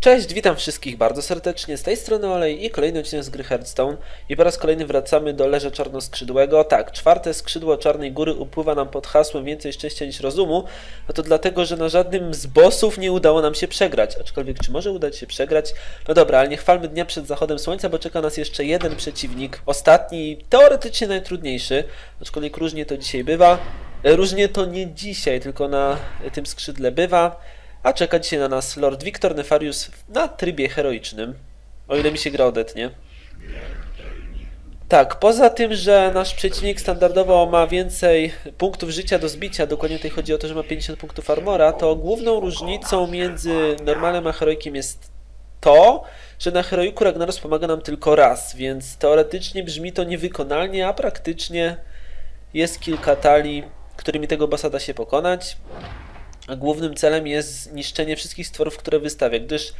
Cześć, witam wszystkich bardzo serdecznie, z tej strony Olej i kolejny odcinek z gry Hearthstone i po raz kolejny wracamy do Leża Czarnoskrzydłego. Tak, czwarte skrzydło Czarnej Góry upływa nam pod hasłem więcej szczęścia niż rozumu, no to dlatego, że na żadnym z bossów nie udało nam się przegrać, aczkolwiek czy może udać się przegrać? No dobra, ale nie chwalmy dnia przed zachodem słońca, bo czeka nas jeszcze jeden przeciwnik, ostatni, teoretycznie najtrudniejszy, aczkolwiek różnie to dzisiaj bywa. E, Różnie to nie dzisiaj, tylko na tym skrzydle bywa. A czeka dzisiaj na nas Lord Victor Nefarius na trybie heroicznym. O ile mi się gra odetnie. Tak, poza tym, że nasz przeciwnik standardowo ma więcej punktów życia do zbicia, dokładnie tutaj chodzi o to, że ma 50 punktów armora, to główną różnicą między normalem a heroikiem jest to, że na heroiku Ragnaros pomaga nam tylko raz, więc teoretycznie brzmi to niewykonalnie, a praktycznie jest kilka talii, którymi tego bossa da się pokonać. Głównym celem jest zniszczenie wszystkich stworów, które wystawia, gdyż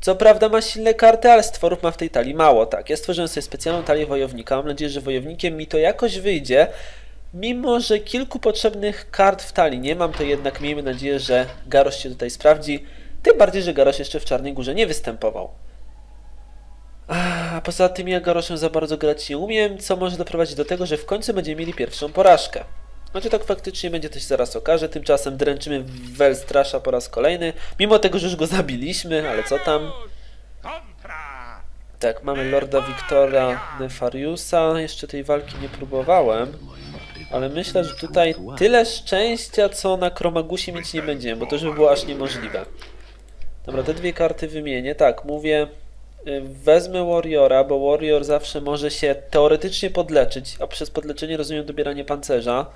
co prawda ma silne karty, ale stworów ma w tej talii mało, tak. Ja stworzyłem sobie specjalną talię wojownika, mam nadzieję, że wojownikiem mi to jakoś wyjdzie. Mimo, że kilku potrzebnych kart w talii nie mam, to jednak miejmy nadzieję, że Garosz się tutaj sprawdzi. Tym bardziej, że Garosz jeszcze w Czarnej Górze nie występował. A poza tym ja Garoszem za bardzo grać nie umiem, co może doprowadzić do tego, że w końcu będziemy mieli pierwszą porażkę. No czy tak faktycznie będzie, to się zaraz okaże. Tymczasem dręczymy Welstrasza po raz kolejny. Mimo tego, że już go zabiliśmy, ale co tam. Tak, mamy Lorda Wiktora Nefariusa. Jeszcze tej walki nie próbowałem. Ale myślę, że tutaj tyle szczęścia, co na Kromagusie mieć nie będziemy, bo to już by było aż niemożliwe. Dobra, te dwie karty wymienię. Tak, mówię, wezmę Warriora, bo Warrior zawsze może się teoretycznie podleczyć, a przez podleczenie rozumiem dobieranie pancerza.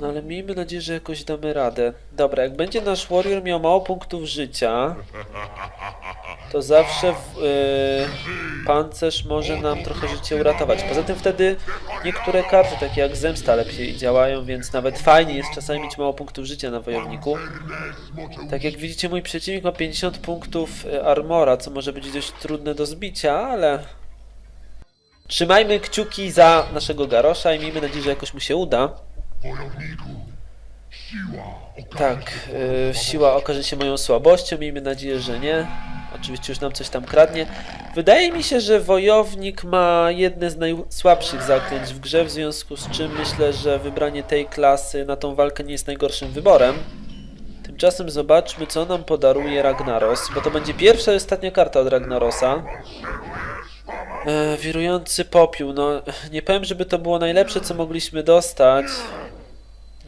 No ale miejmy nadzieję, że jakoś damy radę. Dobra, jak będzie nasz Warrior miał mało punktów życia, to zawsze y, pancerz może nam trochę życie uratować. Poza tym wtedy niektóre karty, takie jak zemsta, lepiej działają, więc nawet fajnie jest czasami mieć mało punktów życia na wojowniku. Tak jak widzicie, mój przeciwnik ma 50 punktów y, armora, co może być dość trudne do zbicia, ale... Trzymajmy kciuki za naszego Garosza i miejmy nadzieję, że jakoś mu się uda. Tak, y, siła okaże się moją słabością, miejmy nadzieję, że nie. Oczywiście już nam coś tam kradnie. Wydaje mi się, że wojownik ma jedne z najsłabszych zaklęć w grze, w związku z czym myślę, że wybranie tej klasy na tą walkę nie jest najgorszym wyborem. Tymczasem zobaczmy, co nam podaruje Ragnaros, bo to będzie pierwsza i ostatnia karta od Ragnarosa. E, wirujący popiół, no nie powiem, żeby to było najlepsze, co mogliśmy dostać.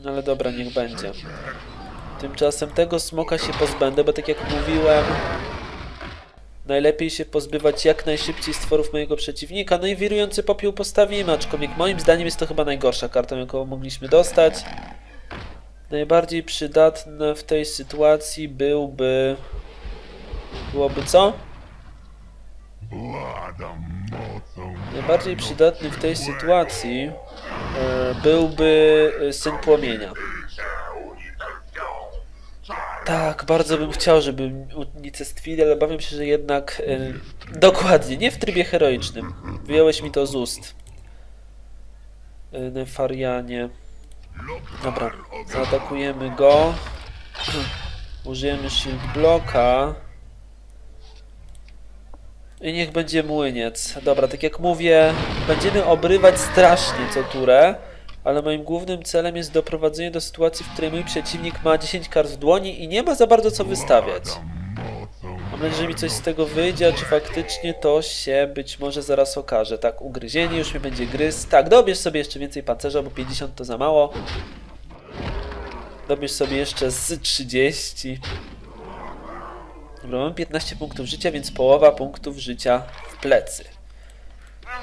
No ale dobra, niech będzie. Tymczasem tego smoka się pozbędę, bo tak jak mówiłem, najlepiej się pozbywać jak najszybciej stworów mojego przeciwnika. No i wirujący popiół postawimy, aczkolwiek moim zdaniem jest to chyba najgorsza karta, jaką mogliśmy dostać. Najbardziej przydatne w tej sytuacji byłby... Byłoby co? Najbardziej przydatny w tej sytuacji byłby e, Syn Płomienia. Tak, bardzo bym chciał, żeby unicestwili, ale obawiam się, że jednak e, dokładnie, nie w trybie heroicznym. Wyjąłeś mi to z ust. E, Nefarianie. Dobra, zaatakujemy go. Użyjemy shield blocka. I niech będzie młyniec. Dobra, tak jak mówię, będziemy obrywać strasznie co turę, ale moim głównym celem jest doprowadzenie do sytuacji, w której mój przeciwnik ma 10 kart w dłoni i nie ma za bardzo co wystawiać. Mam nadzieję, że mi coś z tego wyjdzie, a czy faktycznie to się być może zaraz okaże. Tak, ugryzienie już mi będzie gryz. Tak, dobierz sobie jeszcze więcej pancerza, bo 50 to za mało. Dobierz sobie jeszcze z 30. Dobra, mam 15 punktów życia, więc połowa punktów życia w plecy.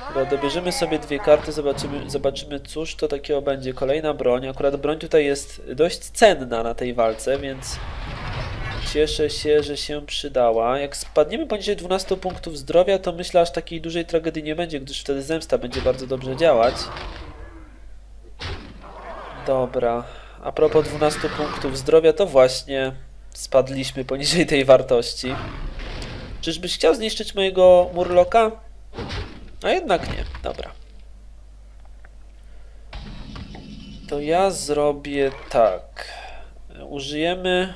Dobra, dobierzemy sobie dwie karty, zobaczymy, zobaczymy cóż to takiego będzie. Kolejna broń. Akurat broń tutaj jest dość cenna na tej walce, więc cieszę się, że się przydała. Jak spadniemy poniżej 12 punktów zdrowia, to myślę, aż takiej dużej tragedii nie będzie, gdyż wtedy zemsta będzie bardzo dobrze działać. Dobra. A propos 12 punktów zdrowia, to właśnie spadliśmy poniżej tej wartości. Czyżbyś chciał zniszczyć mojego murloka? A jednak nie. Dobra. To ja zrobię tak. Użyjemy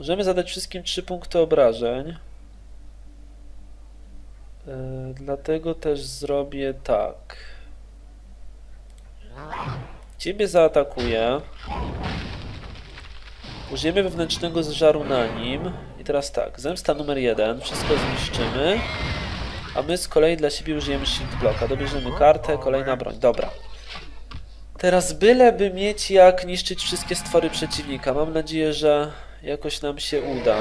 Możemy zadać wszystkim 3 punkty obrażeń. Yy, dlatego też zrobię tak. Ciebie zaatakuję. Użyjemy wewnętrznego zżaru na nim. I teraz tak, zemsta numer jeden, wszystko zniszczymy. A my z kolei dla siebie użyjemy shield blocka. Dobierzemy kartę, kolejna broń. Dobra. Teraz byleby mieć jak niszczyć wszystkie stwory przeciwnika. Mam nadzieję, że jakoś nam się uda.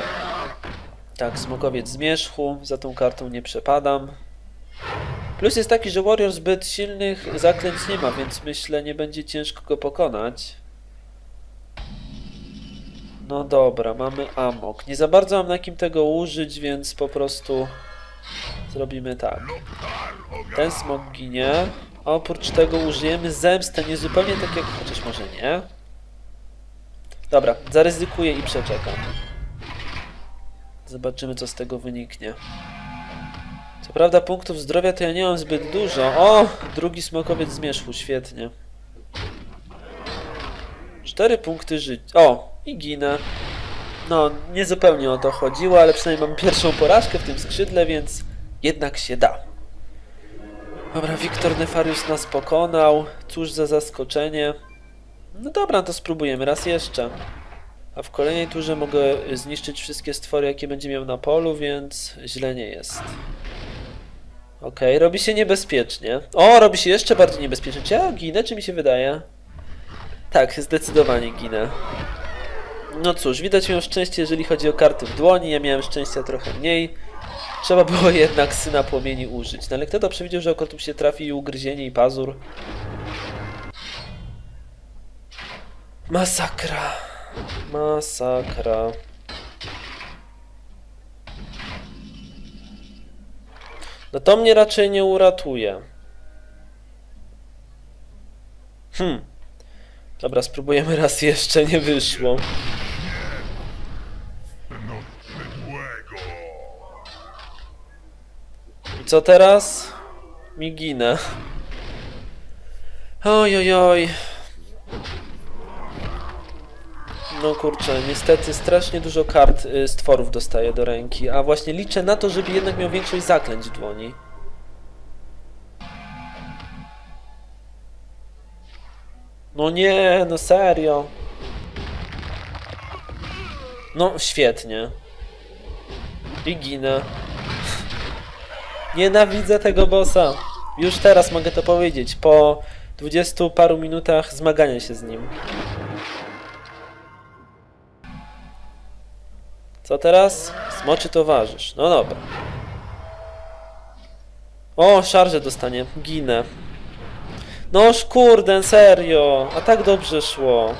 Tak, smokowiec zmierzchu, za tą kartą nie przepadam. Plus jest taki, że Warrior zbyt silnych zaklęć nie ma, więc myślę nie będzie ciężko go pokonać. No dobra, mamy amok. Nie za bardzo mam na kim tego użyć, więc po prostu zrobimy tak. Ten smok ginie. A oprócz tego użyjemy zemstę, nie zupełnie tak jak... Chociaż może nie. Dobra, zaryzykuję i przeczekam. Zobaczymy co z tego wyniknie. Co prawda punktów zdrowia to ja nie mam zbyt dużo. O! Drugi smokowiec zmierzchu, świetnie. Cztery punkty życia. O! I ginę. No, nie zupełnie o to chodziło, ale przynajmniej mam pierwszą porażkę w tym skrzydle, więc jednak się da. Dobra, Wiktor Nefarius nas pokonał. Cóż za zaskoczenie. No dobra, to spróbujemy raz jeszcze. A w kolejnej turze mogę zniszczyć wszystkie stwory, jakie będzie miał na polu, więc źle nie jest. Okej, robi się niebezpiecznie. O, robi się jeszcze bardziej niebezpiecznie. Czy ja ginę, czy mi się wydaje? Tak, zdecydowanie ginę. No cóż, widać miał szczęście, jeżeli chodzi o karty w dłoni. Ja miałem szczęścia trochę mniej. Trzeba było jednak syna płomieni użyć. No ale kto to przewidział, że okotum się trafi i ugryzienie i pazur? Masakra. Masakra. No to mnie raczej nie uratuje. Hmm. Dobra, spróbujemy raz jeszcze, nie wyszło. Co teraz? Mi ginę. Oj, oj, oj. No kurczę, niestety strasznie dużo kart y, stworów dostaję do ręki, a właśnie liczę na to, żeby jednak miał większość zaklęć w dłoni. No nie, no serio. No świetnie. I ginę. Nienawidzę tego bossa. Już teraz mogę to powiedzieć, po dwudziestu paru minutach zmagania się z nim. Co teraz? Smoczy towarzysz. No dobra. O, szarże dostanie. Ginę. Noż kurde, serio. A tak dobrze szło.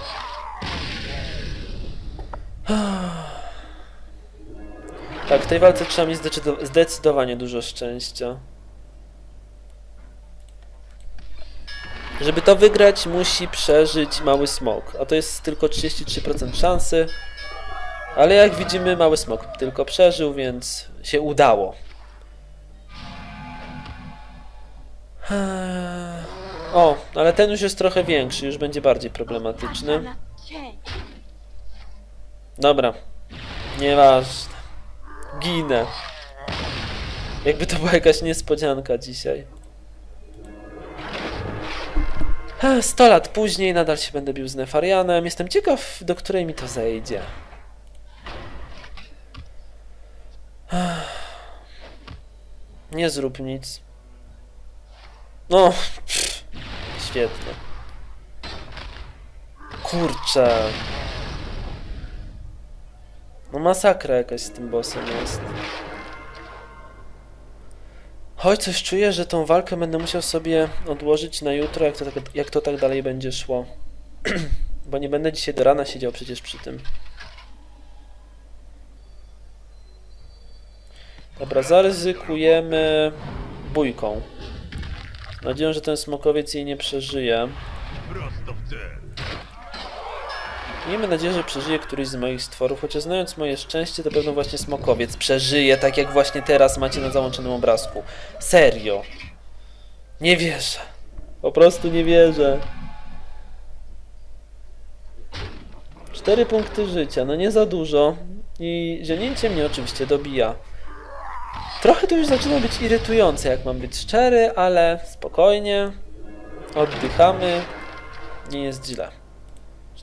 Tak, w tej walce trzeba mieć zdecydo- zdecydowanie dużo szczęścia. Żeby to wygrać, musi przeżyć mały smok. A to jest tylko 33% szansy. Ale jak widzimy, mały smok tylko przeżył, więc się udało. O, ale ten już jest trochę większy, już będzie bardziej problematyczny. Dobra, nieważne. Ginę. Jakby to była jakaś niespodzianka dzisiaj. 100 lat później nadal się będę bił z Nefarianem. Jestem ciekaw, do której mi to zejdzie. Nie zrób nic. No, pff, świetnie. Kurczę. No masakra jakaś z tym bossem jest. Choć coś czuję, że tą walkę będę musiał sobie odłożyć na jutro, jak to tak, jak to tak dalej będzie szło. Bo nie będę dzisiaj do rana siedział przecież przy tym. Dobra, zaryzykujemy bójką. Z nadzieją, że ten smokowiec jej nie przeżyje. Prosto w cel. Miejmy nadzieję, że przeżyje któryś z moich stworów, chociaż znając moje szczęście, to pewno właśnie smokowiec przeżyje, tak jak właśnie teraz macie na załączonym obrazku. Serio. Nie wierzę. Po prostu nie wierzę. Cztery punkty życia, no nie za dużo, I zionięcie mnie oczywiście dobija. Trochę to już zaczyna być irytujące, jak mam być szczery, ale spokojnie. Oddychamy. Nie jest źle.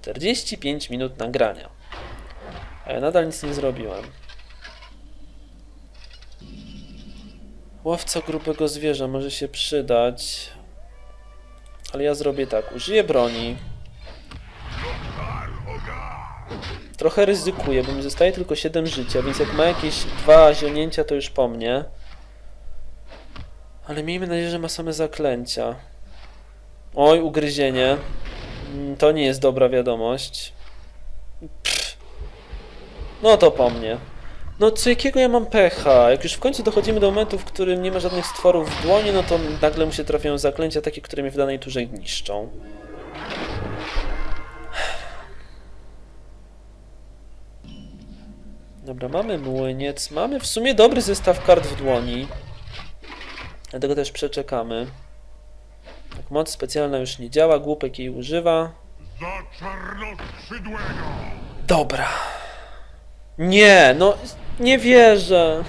45 minut nagrania. Ja nadal nic nie zrobiłem. Łowca grubego zwierza może się przydać. Ale ja zrobię tak. Użyję broni. Trochę ryzykuję, bo mi zostaje tylko 7 życia, więc jak ma jakieś dwa zionięcia, to już po mnie. Ale miejmy nadzieję, że ma same zaklęcia. Oj, ugryzienie. Mm, To nie jest dobra wiadomość. Pff. No to po mnie. No co jakiego ja mam pecha? Jak już w końcu dochodzimy do momentu, w którym nie ma żadnych stworów w dłoni, no to nagle mu się trafiają zaklęcia takie, które mnie w danej turze niszczą. Dobra, mamy młyniec, mamy w sumie dobry zestaw kart w dłoni. Dlatego też przeczekamy. Tak, moc specjalna już nie działa, głupek jej używa. Za czarnoskrzydłego! Dobra. Nie, no nie wierzę.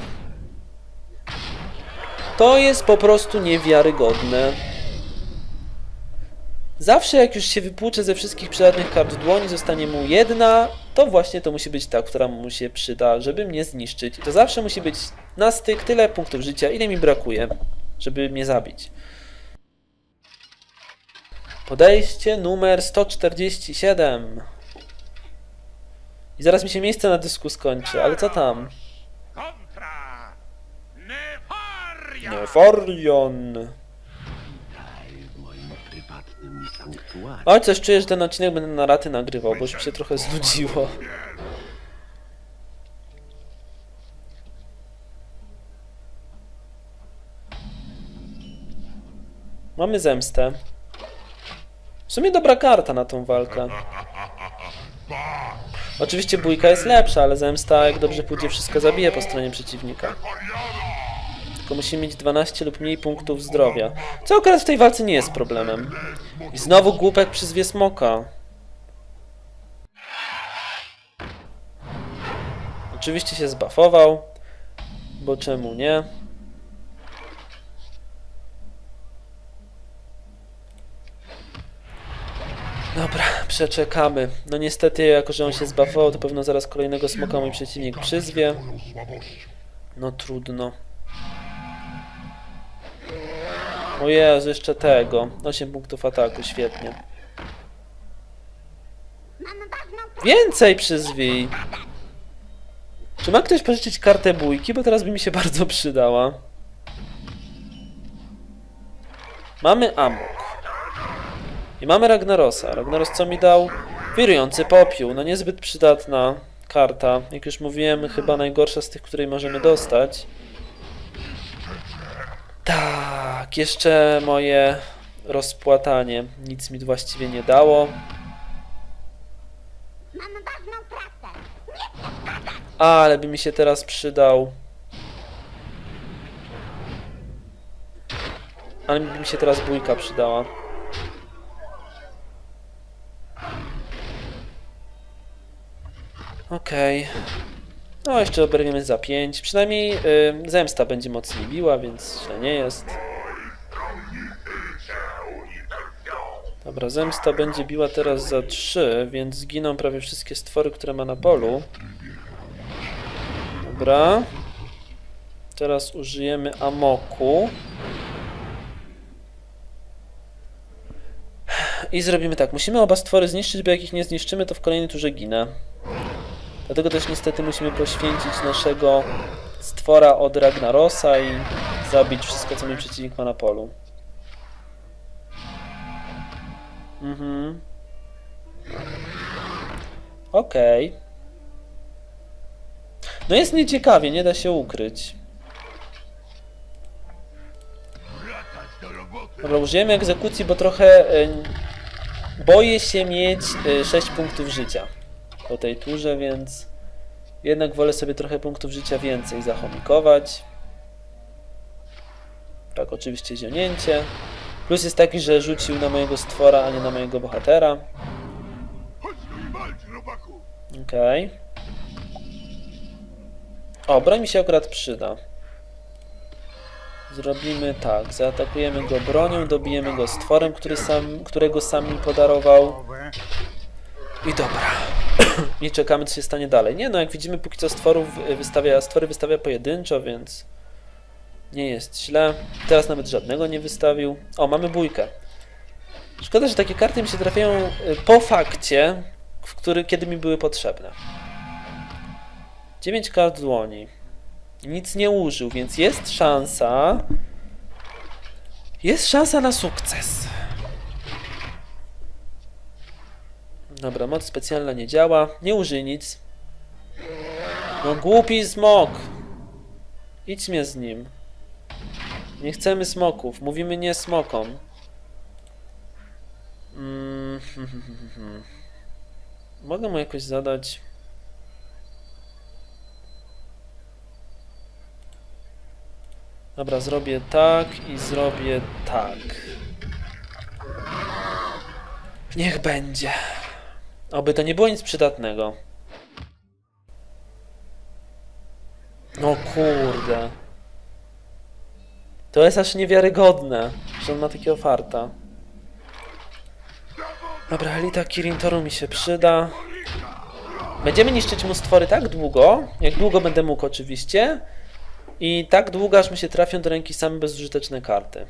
To jest po prostu niewiarygodne. Zawsze jak już się wypłucze ze wszystkich przydatnych kart w dłoni, zostanie mu jedna, to właśnie to musi być ta, która mu się przyda, żeby mnie zniszczyć. I to zawsze musi być na styk tyle punktów życia, ile mi brakuje, żeby mnie zabić. Podejście numer 147. I zaraz mi się miejsce na dysku skończy, ale co tam? Kontra! Nefaria! Nefarion. Oj, coś czuję, że ten odcinek będę na raty nagrywał, bo już mi się trochę znudziło. Mamy zemstę. Sumie dobra karta na tą walkę. Oczywiście bójka jest lepsza, ale zemsta, jak dobrze pójdzie, wszystko zabije po stronie przeciwnika. Tylko musimy mieć 12 lub mniej punktów zdrowia. Co akurat w tej walce nie jest problemem. I znowu głupek przyzwie smoka. Oczywiście się zbafował, bo czemu nie? Dobra, przeczekamy. No niestety, jako że on się zbafował, to pewno zaraz kolejnego smoka mój przeciwnik przyzwie. No trudno. O Jezu, jeszcze tego. 8 punktów ataku, świetnie. Więcej przyzwij! Czy ma ktoś pożyczyć kartę bójki? Bo teraz by mi się bardzo przydała. Mamy Amok. I mamy Ragnarosa. Ragnaros co mi dał? Wirujący popiół. No niezbyt przydatna karta. Jak już mówiłem, chyba najgorsza z tych, której możemy dostać. Tak, jeszcze moje rozpłatanie. Nic mi właściwie nie dało. Ale by mi się teraz przydał. Ale by mi się teraz bójka przydała. Okej. No, jeszcze oberwiemy za 5. Przynajmniej y, zemsta będzie mocniej biła, więc źle nie jest. Dobra, zemsta będzie biła teraz za 3, więc zginą prawie wszystkie stwory, które ma na polu. Dobra. Teraz użyjemy amoku. I zrobimy tak. Musimy oba stwory zniszczyć, bo jak ich nie zniszczymy, to w kolejnej turze ginę. Dlatego też niestety musimy poświęcić naszego stwora od Ragnarosa i zabić wszystko, co mój przeciwnik ma na polu. Mhm. Okej. No jest nieciekawie, nie da się ukryć. Dobra, użyjemy egzekucji, bo trochę y, boję się mieć y, 6 punktów życia po tej turze, więc jednak wolę sobie trochę punktów życia więcej zachomikować. Tak, oczywiście zionięcie. Plus jest taki, że rzucił na mojego stwora, a nie na mojego bohatera. Okej. O, broń mi się akurat przyda. Zrobimy tak, zaatakujemy go bronią, dobijemy go stworem, który sam, którego sam mi podarował. I dobra. I czekamy, co się stanie dalej. Nie no, jak widzimy, póki co stworów wystawia, stwory wystawia pojedynczo, więc nie jest źle. Teraz nawet żadnego nie wystawił. O, mamy bójkę. Szkoda, że takie karty mi się trafiają y, po fakcie, w który, kiedy mi były potrzebne. 9 kart dłoni. Nic nie użył, więc jest szansa. Jest szansa na sukces. Dobra, moc specjalna nie działa. Nie użyj nic. No głupi smok. Idź mnie z nim. Nie chcemy smoków. Mówimy nie smokom. Mm, Mogę mu jakoś zadać. Dobra, zrobię tak i zrobię tak. Niech będzie. Oby to nie było nic przydatnego. No kurde. To jest aż niewiarygodne, że on ma takiego farta. Dobra, Elita Kirintoru mi się przyda. Będziemy niszczyć mu stwory tak długo, jak długo będę mógł oczywiście. I tak długo, aż mi się trafią do ręki same bezużyteczne karty.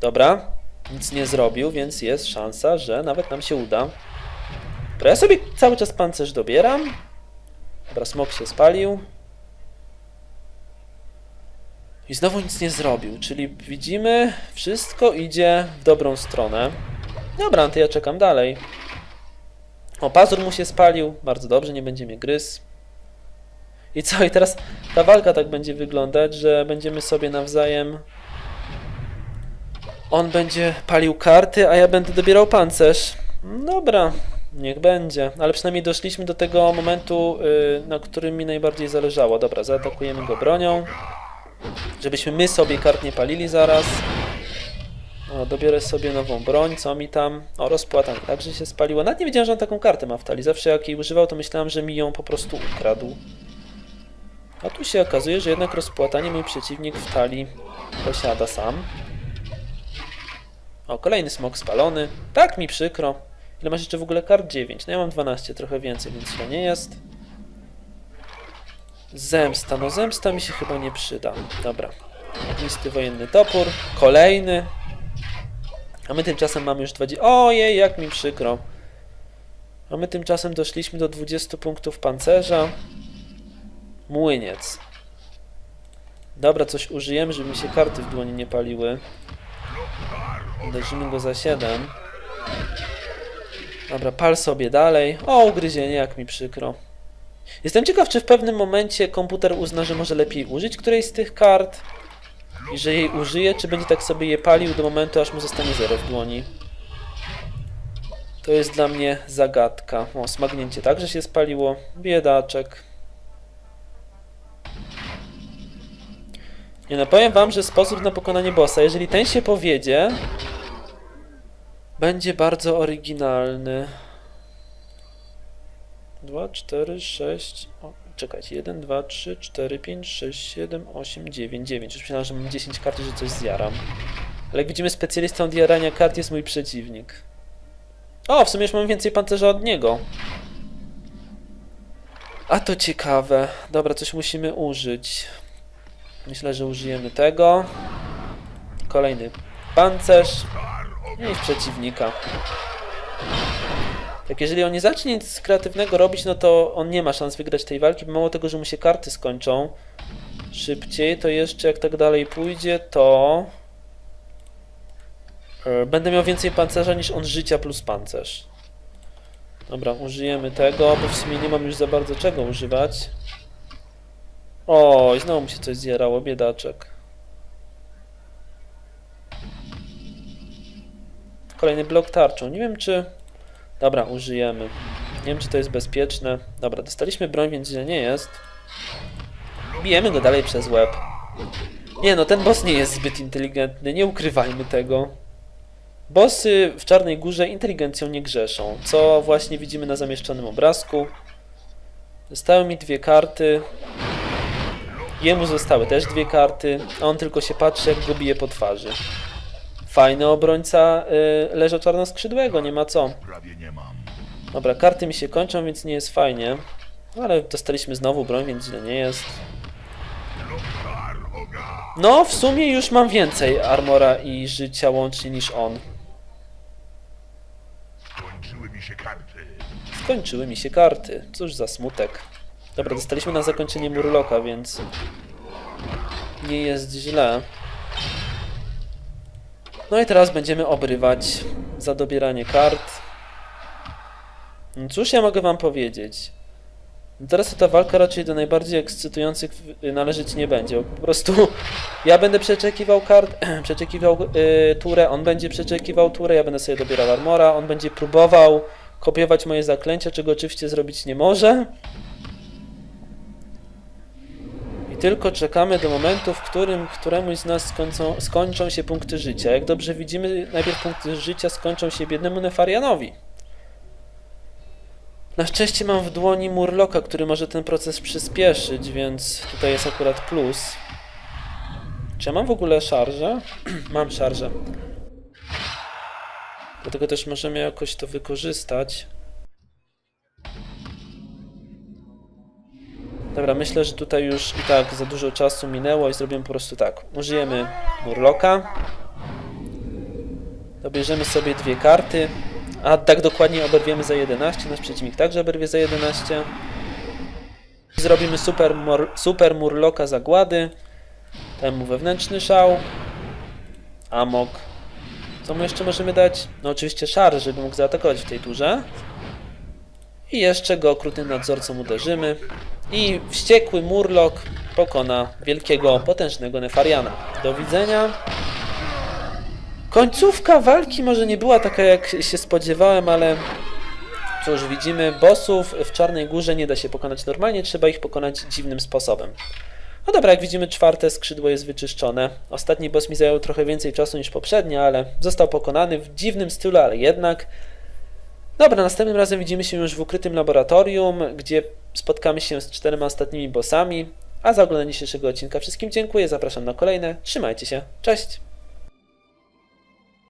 Dobra, nic nie zrobił, więc jest szansa, że nawet nam się uda. Dobra, ja sobie cały czas pancerz dobieram. Dobra, smok się spalił. I znowu nic nie zrobił, czyli widzimy, wszystko idzie w dobrą stronę. Dobra, to ja czekam dalej. O, pazur mu się spalił, bardzo dobrze, nie będzie mnie gryzł. I co, i teraz ta walka tak będzie wyglądać, że będziemy sobie nawzajem... On będzie palił karty, a ja będę dobierał pancerz. Dobra, niech będzie. Ale przynajmniej doszliśmy do tego momentu, yy, na którym mi najbardziej zależało. Dobra, zaatakujemy go bronią. Żebyśmy my sobie kart nie palili zaraz. O, dobiorę sobie nową broń, co mi tam... O, rozpłata mi także się spaliła. Nawet nie wiedziałem, że on taką kartę ma w talii. Zawsze jak jej używał, to myślałem, że mi ją po prostu ukradł. A tu się okazuje, że jednak rozpłatanie mój przeciwnik w talii posiada sam. O, kolejny smok spalony. Tak mi przykro. Ile masz jeszcze w ogóle kart? 9. No ja mam 12, trochę więcej, więc to nie jest. Zemsta. No zemsta mi się chyba nie przyda. Dobra. Ognisty wojenny topór. Kolejny. A my tymczasem mamy już 20... Ojej, jak mi przykro. A my tymczasem doszliśmy do 20 punktów pancerza. Młyniec. Dobra, coś użyjemy, żeby mi się karty w dłoni nie paliły. Uderzymy go za 7. Dobra, pal sobie dalej. O, ugryzienie, jak mi przykro. Jestem ciekaw, czy w pewnym momencie komputer uzna, że może lepiej użyć którejś z tych kart i że jej użyje, czy będzie tak sobie je palił do momentu, aż mu zostanie 0 w dłoni. To jest dla mnie zagadka. O, smagnięcie także się spaliło. Biedaczek. Nie no, powiem wam, że sposób na pokonanie bossa, jeżeli ten się powiedzie, będzie bardzo oryginalny. 2, 4, 6. O, czekajcie. 1, 2, 3, 4, 5, 6, 7, 8, 9, 9. Już myślałem, że mam 10 kart że coś zjaram. Ale jak widzimy, specjalistą od jarania kart jest mój przeciwnik. O, w sumie już mam więcej pancerza od niego. A to ciekawe. Dobra, coś musimy użyć. Myślę, że użyjemy tego. Kolejny pancerz. I przeciwnika. Tak, jeżeli on nie zacznie nic kreatywnego robić, no to on nie ma szans wygrać tej walki. Mało tego, że mu się karty skończą szybciej, to jeszcze jak tak dalej pójdzie, to e, będę miał więcej pancerza niż on życia plus pancerz. Dobra, użyjemy tego, bo w sumie nie mam już za bardzo czego używać. O, i znowu mu się coś zjarało, biedaczek. Kolejny blok tarczą. Nie wiem czy... Dobra, użyjemy. Nie wiem czy to jest bezpieczne. Dobra, dostaliśmy broń, więc źle nie jest. Bijemy go dalej przez łeb. Nie no, ten boss nie jest zbyt inteligentny, nie ukrywajmy tego. Bossy w Czarnej Górze inteligencją nie grzeszą, co właśnie widzimy na zamieszczonym obrazku. Zostały mi dwie karty. Jemu zostały też dwie karty, a on tylko się patrzy, jak go bije po twarzy. Fajny obrońca y, leża czarnoskrzydłego, nie ma co. Prawie nie mam. Dobra, karty mi się kończą, więc nie jest fajnie. Ale dostaliśmy znowu broń, więc źle nie jest. No, w sumie już mam więcej armora i życia łącznie niż on. Skończyły mi się karty. Skończyły mi się karty. Cóż za smutek. Dobra, dostaliśmy na zakończenie Murloka, więc nie jest źle. No i teraz będziemy obrywać za dobieranie kart. Cóż ja mogę wam powiedzieć? Teraz ta walka raczej do najbardziej ekscytujących należeć nie będzie. Po prostu ja będę przeczekiwał kart, przeczekiwał y, turę, on będzie przeczekiwał turę, ja będę sobie dobierał armora, on będzie próbował kopiować moje zaklęcia, czego oczywiście zrobić nie może. Tylko czekamy do momentu, w którym któremuś z nas skończą, skończą się punkty życia. Jak dobrze widzimy, najpierw punkty życia skończą się biednemu Nefarianowi. Na szczęście mam w dłoni Murloka, który może ten proces przyspieszyć, więc tutaj jest akurat plus. Czy ja mam w ogóle szarżę? mam szarżę. Dlatego też możemy jakoś to wykorzystać. Dobra, myślę, że tutaj już i tak za dużo czasu minęło i zrobimy po prostu tak. Użyjemy Murloka. Dobierzemy sobie dwie karty. A tak dokładnie oberwiemy za 11. Nasz przeciwnik także oberwie za 11. Zrobimy super, mor, super Murloka zagłady. Temu wewnętrzny szał. Amok. Co mu jeszcze możemy dać? No oczywiście szar, żeby mógł zaatakować w tej turze. I jeszcze go okrutnym nadzorcą uderzymy. I wściekły Murlok pokona wielkiego, potężnego Nefariana. Do widzenia. Końcówka walki może nie była taka jak się spodziewałem, ale cóż, widzimy bossów w Czarnej Górze nie da się pokonać normalnie, trzeba ich pokonać dziwnym sposobem. No dobra, jak widzimy czwarte skrzydło jest wyczyszczone. Ostatni boss mi zajął trochę więcej czasu niż poprzednie, ale został pokonany w dziwnym stylu, ale jednak. Dobra, następnym razem widzimy się już w ukrytym laboratorium, gdzie spotkamy się z czterema ostatnimi bossami. A za oglądanie dzisiejszego odcinka wszystkim dziękuję, zapraszam na kolejne. Trzymajcie się, cześć!